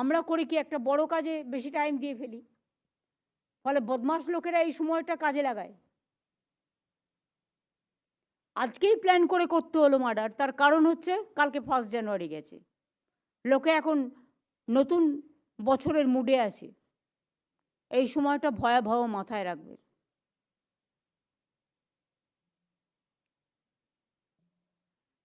আমরা করি কি একটা বড় কাজে বেশি টাইম দিয়ে ফেলি। ফলে বদমাস লোকেরা এই সময়টা কাজে লাগায়। আজকেই প্ল্যান করে করতে হলো মার্ডার তার কারণ হচ্ছে কালকে ফার্স্ট জানুয়ারি গেছে। লোকে এখন নতুন বছরের মুডে আছে। এই সময়টা ভয়াবহ মাথায় রাখবে।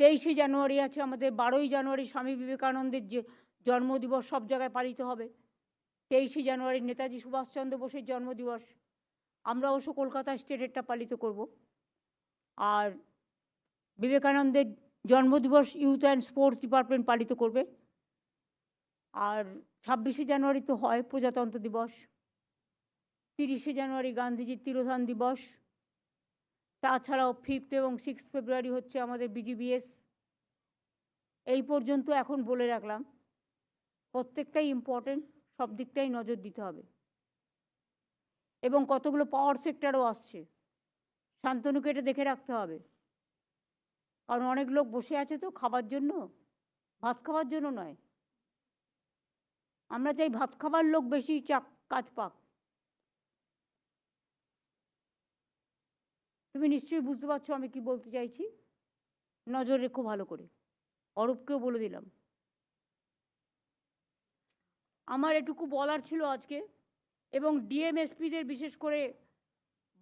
তেইশে জানুয়ারি আছে আমাদের, বারোই জানুয়ারি স্বামী বিবেকানন্দের যে জন্মদিবস সব জায়গায় পালিত হবে। তেইশে জানুয়ারি নেতাজি সুভাষচন্দ্র বোসের জন্মদিবস। আমরা অবশ্য কলকাতা স্টেটেরটা পালিত করব। আর বিবেকানন্দের জন্মদিবস ইউথ অ্যান্ড স্পোর্টস ডিপার্টমেন্ট পালিত করবে। আর ছাব্বিশে জানুয়ারি তো হয় প্রজাতন্ত্র দিবস। তিরিশে জানুয়ারি গান্ধীজির তিরোধান দিবস। তাছাড়াও ফিফথ এবং সিক্সথ ফেব্রুয়ারি হচ্ছে আমাদের বিজিবিএস। এই পর্যন্ত এখন বলে রাখলাম। প্রত্যেকটাই ইম্পর্টেন্ট সব দিকটাই নজর দিতে হবে। এবং কতগুলো পাওয়ার সেক্টরও আসছে, শান্তনুকে এটা দেখে রাখতে হবে। কারণ অনেক লোক বসে আছে তো খাবার জন্য, ভাত খাবার জন্য নয়। আমরা চাই ভাত খাবার লোক বেশি চাক, কাজ পাক। তুমি নিশ্চয়ই বুঝতে পারছ আমি কি বলতে চাইছি? নজর রেখো ভালো করে। অরূপকেও বলে দিলাম। আমার এটুকু বলার ছিল আজকে, এবং ডিএমএসপিদের বিশেষ করে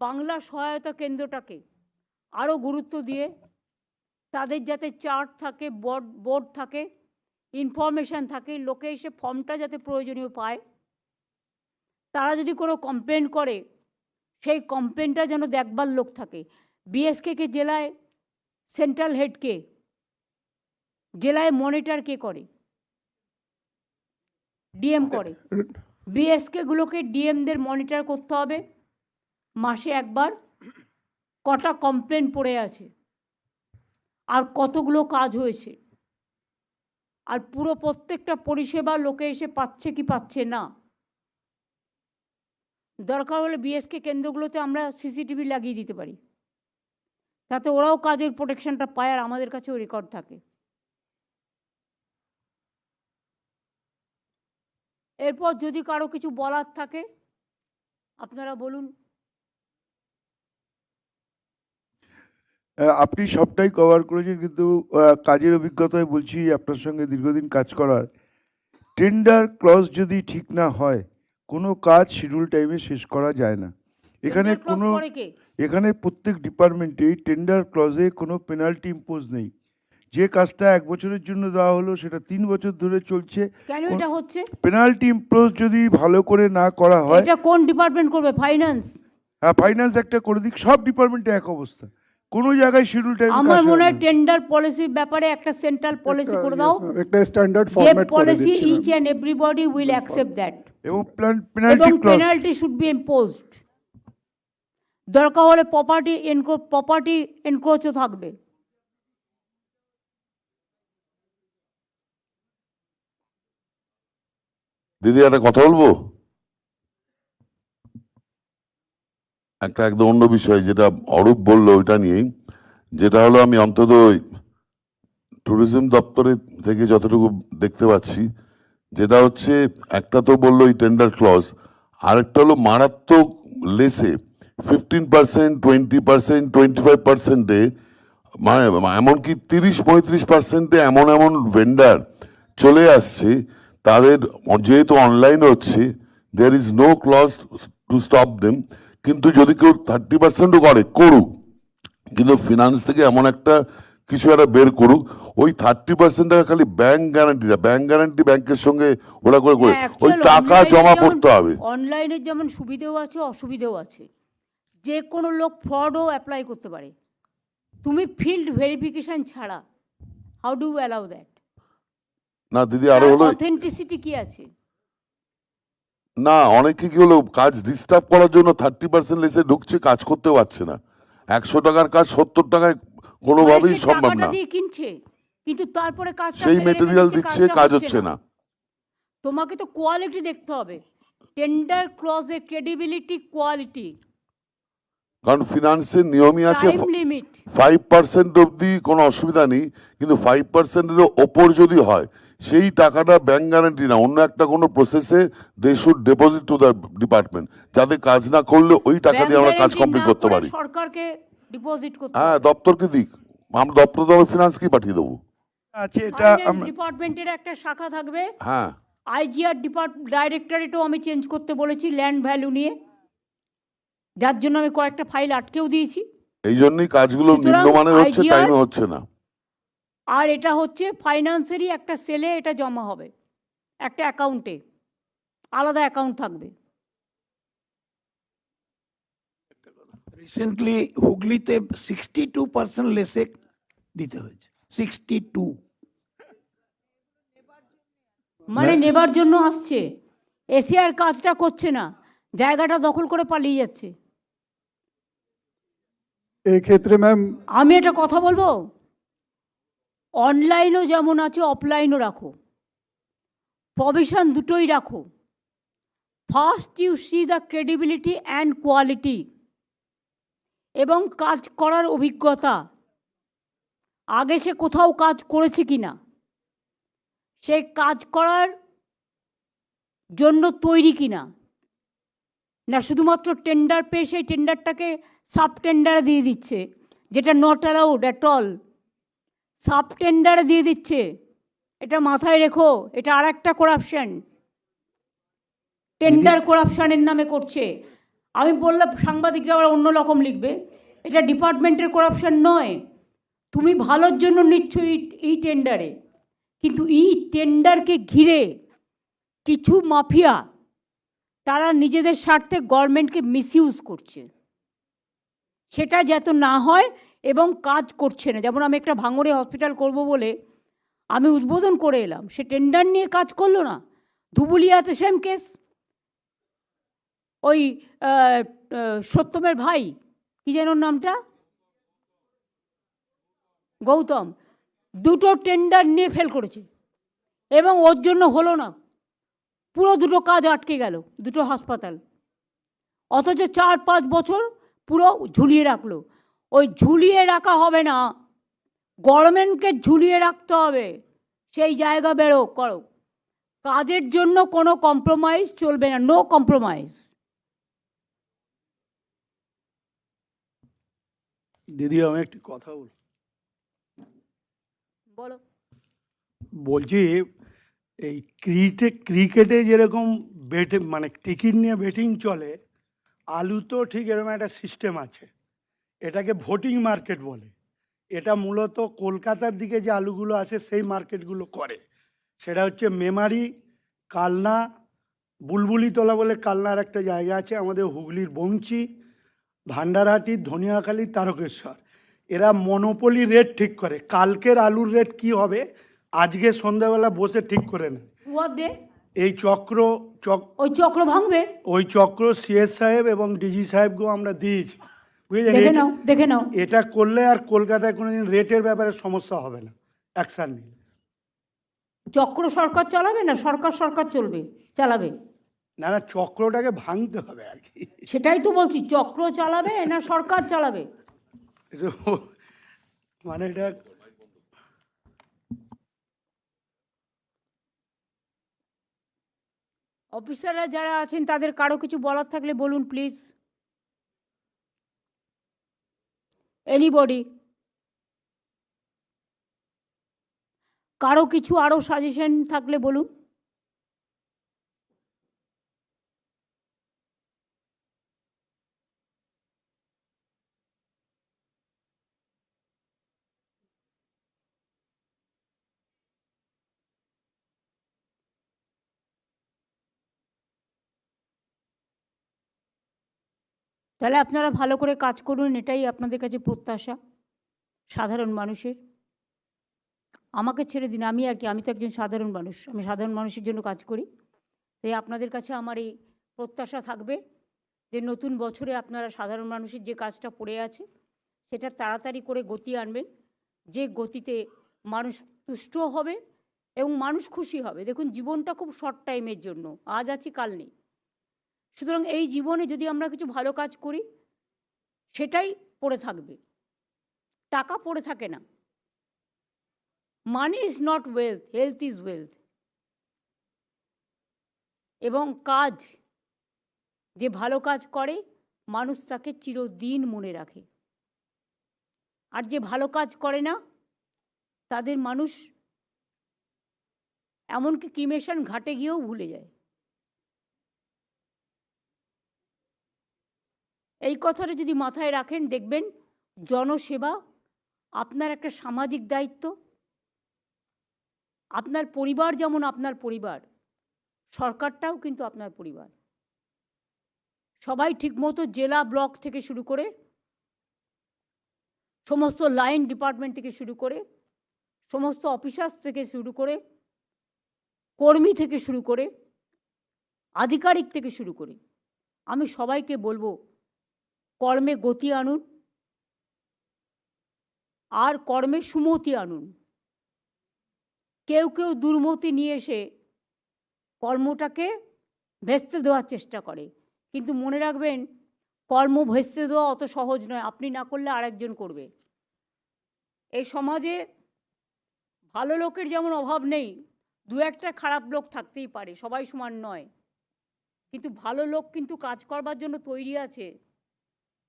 বাংলা সহায়তা কেন্দ্রটাকে আরও গুরুত্ব দিয়ে তাদের যাতে চার্ট থাকে, বোর্ড বোর্ড থাকে, ইনফরমেশান থাকে, লোকে এসে ফর্মটা যাতে প্রয়োজনীয় পায়, তারা যদি কোনো কমপ্লেন করে, সেই কমপ্লেনটা যেন দেখবার লোক থাকে। বিএসকে কে জেলায়, সেন্ট্রাল হেড কে, জেলায় মনিটর কে করে? ডিএম করে। বিএসকেগুলোকে ডিএমদের মনিটর করতে হবে। মাসে একবার কটা কমপ্লেন পড়ে আছে। আর কতগুলো কাজ হয়েছে। আর পুরো প্রত্যেকটা পরিষেবা লোকে এসে পাচ্ছে কি পাচ্ছে না। দরকার হলে বিএসকে কেন্দ্রগুলোতে আমরা সিসিটিভি লাগিয়ে দিতে পারি। তাতে ওরাও কাজের প্রোটেকশনটা পায় আর আমাদের কাছেও রেকর্ড থাকে। এরপর যদি কারও কিছু বলার থাকে আপনারা বলুন। আপনি সবটাই কভার করেছেন কিন্তু কাজের অভিজ্ঞতায় বলছি আপনার সঙ্গে দীর্ঘদিন কাজ করার। টেন্ডার ক্লজ যদি ঠিক না হয় কোনো কাজ শিডিউল টাইমে শেষ করা যায় না। এখানে কোনো এখানে প্রত্যেক ডিপার্টমেন্টেই টেন্ডার ক্লজে কোনো পেনাল্টি ইম্পোজ নেই। যে কাজটা এক বছরের জন্য দেওয়া হলো সেটা তিন বছর ধরে চলছে। কেন এটা হচ্ছে? পেনাল্টি ইম্পোজ যদি ভালো করে না করা হয় এটা কোন ডিপার্টমেন্ট করবে? ফাইন্যান্স হ্যাঁ ফাইন্যান্স একটা করে দিক সব ডিপার্টমেন্টে এক অবস্থা। কোনো জায়গায় শিডিউল টাইম আমার মনে হয় টেন্ডার পলিসির ব্যাপারে একটা সেন্ট্রাল পলিসি করে দাও। একটা স্ট্যান্ডার্ড ফরম্যাট করে policy each and everybody will accept that এবং এবং penalty clause penalty should be imposed দরকার হলে প্রপার্টি এনক্রো প্রপার্টি এনক্রোচও থাকবে। দিদি, একটা কথা বলব? একটা একদম অন্য বিষয়, যেটা অরূপ বলল ওইটা নিয়ে যেটা হলো, আমি অন্তত ট্যুরিজম দপ্তরে থেকে যতটুকু দেখতে পাচ্ছি, যেটা হচ্ছে, একটা তো বলল এই টেন্ডার ক্লজ আরেকটা হলো মারাত্মক লেসে fifteen percent twenty percent twenty five পার্সেন্টে মানে এমনকি তিরিশ পঁয়ত্রিশ পার্সেন্টে এমন এমন ভেন্ডার চলে আসছে তাদের যেহেতু অনলাইন হচ্ছে there is no clause to stop them কিন্তু যদি কেউ থার্টি পার্সেন্টও করে করুক। কিন্তু ফিনান্স থেকে এমন একটা কিছু একটা বের করুক ওই থার্টি পার্সেন্ট টাকা খালি ব্যাংক গ্যারান্টিটা ব্যাংক গ্যারান্টি ব্যাংকের সঙ্গে ওরা করে করে হ্যাঁ, ওই টাকা জমা করতে হবে। অনলাইনের যেমন সুবিধেও আছে অসুবিধেও আছে। যে কোনো লোক ফ্রডও অ্যাপ্লাই করতে পারে। তুমি ফিল্ড ভেরিফিকেশন ছাড়া হাউ ডু অ্যালাউ দ্যাট না দিদি আরও হলো অথেন্টিসিটি কি আছে? না অনেকে কি হলো কাজ ডিস্টার্ব করার জন্য থার্টি পার্সেন্ট লেসে ঢুকছে কাজ করতে পারছে না। একশো টাকার কাজ সত্তর টাকায় কোনোভাবেই সম্ভব না। কিনছে কিন্তু তারপরে কাজ সেই মেটেরিয়াল দিচ্ছে কাজ হচ্ছে না। তোমাকে তো কোয়ালিটি দেখতে হবে। টেন্ডার ক্লজে ক্রেডিবিলিটি কোয়ালিটি কারণ ফিনান্সের নিয়মই আছে ফাইভ পার্সেন্ট অবধি কোনো অসুবিধা নেই কিন্তু ফাইভ পার্সেন্টের ওপর যদি হয় সেই টাকাটা ব্যাংক গ্যারান্টি না অন্য একটা কোনো প্রসেসে they should deposit to the department যাতে কাজ না করলে ওই টাকা দিয়ে আমরা কাজ কমপ্লিট করতে পারি। সরকারকে ডিপোজিট করতে হ্যাঁ দপ্তরকে দিক? আমরা দপ্তর তো ফিনান্সকেই পাঠিয়ে দেবো? আছে এটা ডিপার্টমেন্টের একটা শাখা থাকবে। হ্যাঁ। আইজিআর ডিপার্ট ডাইরেক্টরেটও আমি চেঞ্জ করতে বলেছি ল্যান্ড ভ্যালু নিয়ে। যার জন্য আমি কয়েকটা ফাইল আটকেও দিয়েছি। এই জন্যই কাজগুলো নিম্নমানের হচ্ছে টাইমে হচ্ছে না। আর এটা হচ্ছে ফাইন্যান্সেরই একটা সেলে এটা জমা হবে। একটা অ্যাকাউন্টে। আলাদা অ্যাকাউন্ট থাকবে। রিসেন্টলি হুগলিতে সিক্সটি টু পার্সেন্ট লেসে দিতে হয়েছে। সিক্সটি টু মানে নেবার জন্য আসছে। এসে আর কাজটা করছে না। জায়গাটা দখল করে পালিয়ে যাচ্ছে। এই ক্ষেত্রে ম্যাম আমি এটা কথা বলব? অনলাইনও যেমন আছে অফলাইনও রাখো। প্রভিশন দুটোই রাখো। First you see the credibility and quality এবং কাজ করার অভিজ্ঞতা। আগে সে কোথাও কাজ করেছে কি না সে কাজ করার জন্য তৈরি কিনা? না, শুধুমাত্র টেন্ডার পেয়ে সেই টেন্ডারটাকে সাব টেন্ডারে দিয়ে দিচ্ছে, যেটা not allowed at all sub টেন্ডারে দিয়ে দিচ্ছে। এটা মাথায় রেখো এটা আর একটা করাপশন টেন্ডার করাপশনের নামে করছে। আমি বললাম সাংবাদিকরা আবার অন্য রকম লিখবে। এটা ডিপার্টমেন্টের করাপশন নয়। তুমি ভালোর জন্য নিচ্ছ এই এই টেন্ডারে। কিন্তু এই টেন্ডারকে ঘিরে কিছু মাফিয়া তারা নিজেদের স্বার্থে গভর্নমেন্টকে মিসইউজ করছে। সেটা যাতে না হয় এবং কাজ করছে না। যেমন আমি একটা ভাঙড়ে হসপিটাল করব বলে আমি উদ্বোধন করে এলাম। সে টেন্ডার নিয়ে কাজ করল না। ধুবুলিয়াতে সেম কেস ওই সত্যমের ভাই, কি যেন নামটা? গৌতম। দুটো টেন্ডার নিয়ে ফেল করেছে। এবং ওর জন্য হলো না। পুরো দুটো কাজ আটকে গেল, দুটো হাসপাতাল। অথচ চার পাঁচ বছর পুরো ঝুলিয়ে রাখল। ওই ঝুলিয়ে রাখা হবে না। গভর্নমেন্টকে ঝুলিয়ে রাখতে হবে। সেই জায়গা বেরো করো। কাজের জন্য কোনো কম্প্রোমাইজ চলবে না নো কম্প্রোমাইজ দিদি আমি একটি কথা বল। বলো। বলছি এই ক্রিকেট ক্রিকেটে যেরকম বেট মানে টিকিট নিয়ে বেটিং চলে আলু তো ঠিক এরকম একটা সিস্টেম আছে। এটাকে ভোটিং মার্কেট বলে। এটা মূলত কলকাতার দিকে যে আলুগুলো আছে সেই মার্কেটগুলো করে। সেটা হচ্ছে মেমারি কালনা বুলবুলি বুলবুলিতলা বলে কালনার একটা জায়গা আছে আমাদের হুগলির বংচি ভান্ডারহাটি ধনিয়াখালী তারকেশ্বর। এরা মনোপলি রেট ঠিক করে। কালকের আলুর রেট কি হবে আজকে সন্ধ্যাবেলা বসে ঠিক করে নেয়। এই চক্র চক ওই চক্র ভাঙবে? ওই চক্র সিএস সাহেব এবং ডিজি সাহেবকেও আমরা দিয়েছি। বুঝলেন দেখে নাও দেখে নাও। এটা করলে আর কলকাতায় কোনোদিন রেটের ব্যাপারে সমস্যা হবে না অ্যাকশান নিলে। চক্র সরকার চালাবে না? সরকার সরকার চলবে চালাবে। না না চক্রটাকে ভাঙতে হবে আর কি। সেটাই তো বলছি চক্র চালাবে না সরকার চালাবে? মানে এটা অফিসাররা যারা আছেন তাদের কারও কিছু বলার থাকলে বলুন প্লিজ। এনিবডি কারও কিছু আরও সাজেশন থাকলে বলুন। তাহলে আপনারা ভালো করে কাজ করুন, এটাই আপনাদের কাছে প্রত্যাশা, সাধারণ মানুষের। আমাকে ছেড়ে দিন, আমি আর কি, আমি তো একজন সাধারণ মানুষ, আমি সাধারণ মানুষের জন্য কাজ করি। তাই আপনাদের কাছে আমার এই প্রত্যাশা থাকবে যে নতুন বছরে আপনারা সাধারণ মানুষের যে কাজটা পড়ে আছে, সেটা তাড়াতাড়ি করে গতি আনবেন। যে গতিতে মানুষ তুষ্টও হবে এবং মানুষ খুশি হবে। দেখুন, জীবনটা খুব শর্ট টাইমের জন্য, আজ আছি, কাল নেই। সুতরাং এই জীবনে যদি আমরা কিছু ভালো কাজ করি, সেটাই পড়ে থাকবে। টাকা পড়ে থাকে না। Money is not wealth health is wealth এবং কাজ, যে ভালো কাজ করে, মানুষ তাকে চিরদিন মনে রাখে। আর যে ভালো কাজ করে না, তাদের মানুষ এমনকি ক্রিমেশন ঘাটে গিয়েও ভুলে যায়। এই কথাটা যদি মাথায় রাখেন, দেখবেন জনসেবা আপনার একটা সামাজিক দায়িত্ব। আপনার পরিবার যেমন আপনার পরিবার, সরকারটাও কিন্তু আপনার পরিবার। সবাই ঠিকমতো জেলা ব্লক থেকে শুরু করে, সমস্ত লাইন ডিপার্টমেন্ট থেকে শুরু করে, সমস্ত অফিসার্স থেকে শুরু করে, কর্মী থেকে শুরু করে, আধিকারিক থেকে শুরু করে। আমি সবাইকে বলব কর্মে গতি আনুন। আর কর্মে সুমতি আনুন। কেউ কেউ দুর্মতি নিয়ে এসে কর্মটাকে ভেস্তে দেওয়ার চেষ্টা করে। কিন্তু মনে রাখবেন, কর্ম ভেস্তে দেওয়া অত সহজ নয়, আপনি না করলে আরেকজন করবে। এই সমাজে ভালো লোকের যেমন অভাব নেই, দু একটা খারাপ লোক থাকতেই পারে, সবাই সমান নয়। কিন্তু ভালো লোক কিন্তু কাজ করবার জন্য তৈরি আছে।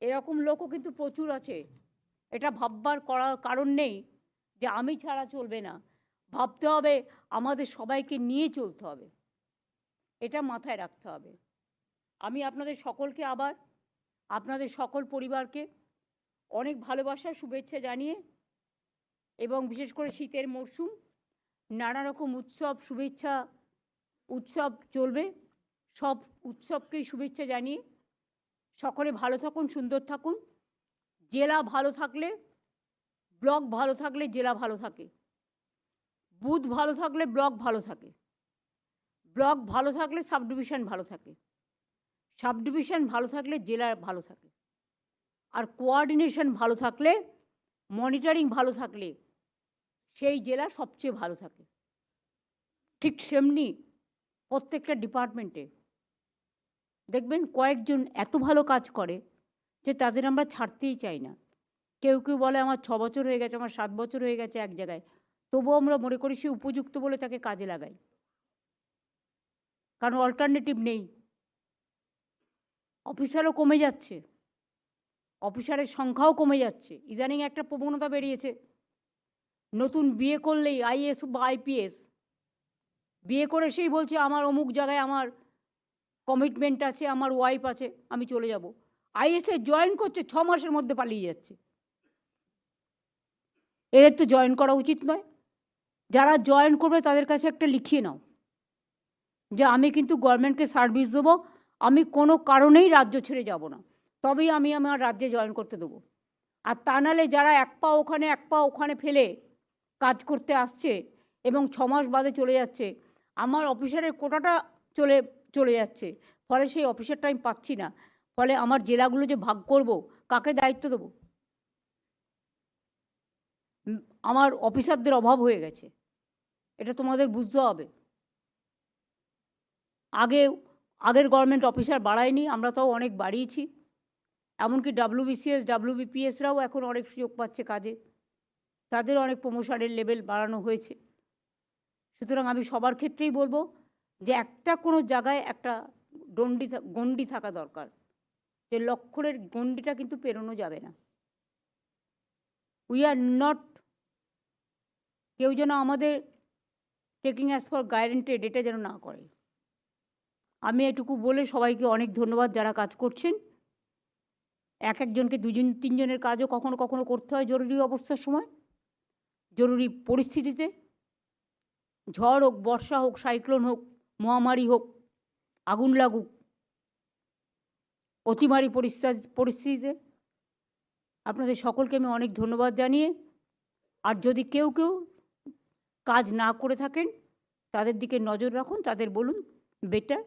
এরকম লোকও কিন্তু প্রচুর আছে। এটা ভাববার করার কারণ নেই যে আমি ছাড়া চলবে না। ভাবতে হবে আমাদের সবাইকে নিয়ে চলতে হবে। এটা মাথায় রাখতে হবে। আমি আপনাদের সকলকে আবার, আপনাদের সকল পরিবারকে অনেক ভালোবাসা, শুভেচ্ছা জানিয়ে এবং বিশেষ করে শীতের মরশুম, নানা রকম উৎসব, শুভেচ্ছা, উৎসব চলবে। সব উৎসবকেই শুভেচ্ছা জানিয়ে সকলে ভালো থাকুন, সুন্দর থাকুন। জেলা ভালো থাকলে, ব্লক ভালো থাকলে জেলা ভালো থাকে। বুথ ভালো থাকলে ব্লক ভালো থাকে। ব্লক ভালো থাকলে সাব ডিভিশন ভালো থাকে। সাব ডিভিশন ভালো থাকলে জেলা ভালো থাকে। আর কোয়ার্ডিনেশন ভালো থাকলে, মনিটরিং ভালো থাকলে সেই জেলা সবচেয়ে ভালো থাকে। ঠিক সেমনি প্রত্যেকটা ডিপার্টমেন্টে। দেখবেন কয়েকজন এত ভালো কাজ করে যে তাদের আমরা ছাড়তেই চাই না। কেউ কেউ বলে, আমার ছ বছর হয়ে গেছে, আমার সাত বছর হয়ে গেছে এক জায়গায়। তবুও আমরা মনে করি সে উপযুক্ত বলে তাকে কাজে লাগাই। কারণ অল্টারনেটিভ নেই। অফিসারও কমে যাচ্ছে। অফিসারের সংখ্যাও কমে যাচ্ছে। ইদানিং একটা প্রবণতা বেরিয়েছে। নতুন বিয়ে করলেই আইএস বা আইপিএস। বিয়ে করে সেই বলছে, আমার অমুক জায়গায় আমার কমিটমেন্ট আছে, আমার ওয়াইফ আছে, আমি চলে যাব। আইএসএ জয়েন করছে, ছ মাসের মধ্যে পালিয়ে যাচ্ছে। এদের তো জয়েন করা উচিত নয়। যারা জয়েন করবে, তাদের কাছে একটা লিখিয়ে নাও। যে আমি কিন্তু গভর্নমেন্টকে সার্ভিস দেবো, আমি কোনো কারণেই রাজ্য ছেড়ে যাব না। তবেই আমি আমার রাজ্যে জয়েন করতে দেবো। আর তা নাহলে যারা এক পা ওখানে, এক পা ওখানে ফেলে কাজ করতে আসছে এবং ছ মাস বাদে চলে যাচ্ছে, আমার অফিসারের কোটাটা চলে চলে যাচ্ছে। ফলে সেই অফিসারটা আমি পাচ্ছি না। ফলে আমার জেলাগুলো যে ভাগ করব, কাকে দায়িত্ব দেবো? আমার অফিসারদের অভাব হয়ে গেছে। এটা তোমাদের বুঝতে হবে। আগে, আগের গভর্নমেন্ট অফিসার বাড়ায়নি, আমরা তাও অনেক বাড়িয়েছি। এমনকি ডাব্লিউবিসিএস ডাব্লিউবিপিএসরাও এখন অনেক সুযোগ পাচ্ছে কাজে। তাদের অনেক প্রমোশনের লেভেল বাড়ানো হয়েছে। সুতরাং আমি সবার ক্ষেত্রেই বলব যে একটা কোনো জায়গায় একটা ডন্ডি গণ্ডি থাকা দরকার। যে লক্ষণের গণ্ডিটা কিন্তু পেরোনো যাবে না। উই আর নট কেউ যেন আমাদের টেকিং অ্যাজ ফর গ্যারেন্টেড এটা যেন না করে। আমি এটুকু বলে সবাইকে অনেক ধন্যবাদ যারা কাজ করছেন। এক একজনকে দুজন, তিনজনের কাজও কখনো কখনো করতে হয় জরুরি অবস্থার সময়, জরুরি পরিস্থিতিতে। ঝড় হোক, বর্ষা হোক, সাইক্লোন হোক মহামারী হোক, আগুন লাগুক, অতিমারি পরিস্থিতি পরিস্থিতিতে আপনাদের সকলকে আমি অনেক ধন্যবাদ জানিয়ে, আর যদি কেউ কেউ কাজ না করে থাকেন, তাদের দিকে নজর রাখুন, তাদের বলুন, বেটার,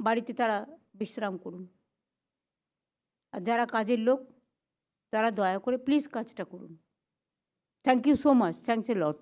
বাড়িতে তারা বিশ্রাম করুন। আর যারা কাজের লোক, তারা দয়া করে প্লিজ কাজটা করুন। Thank you so much thanks a lot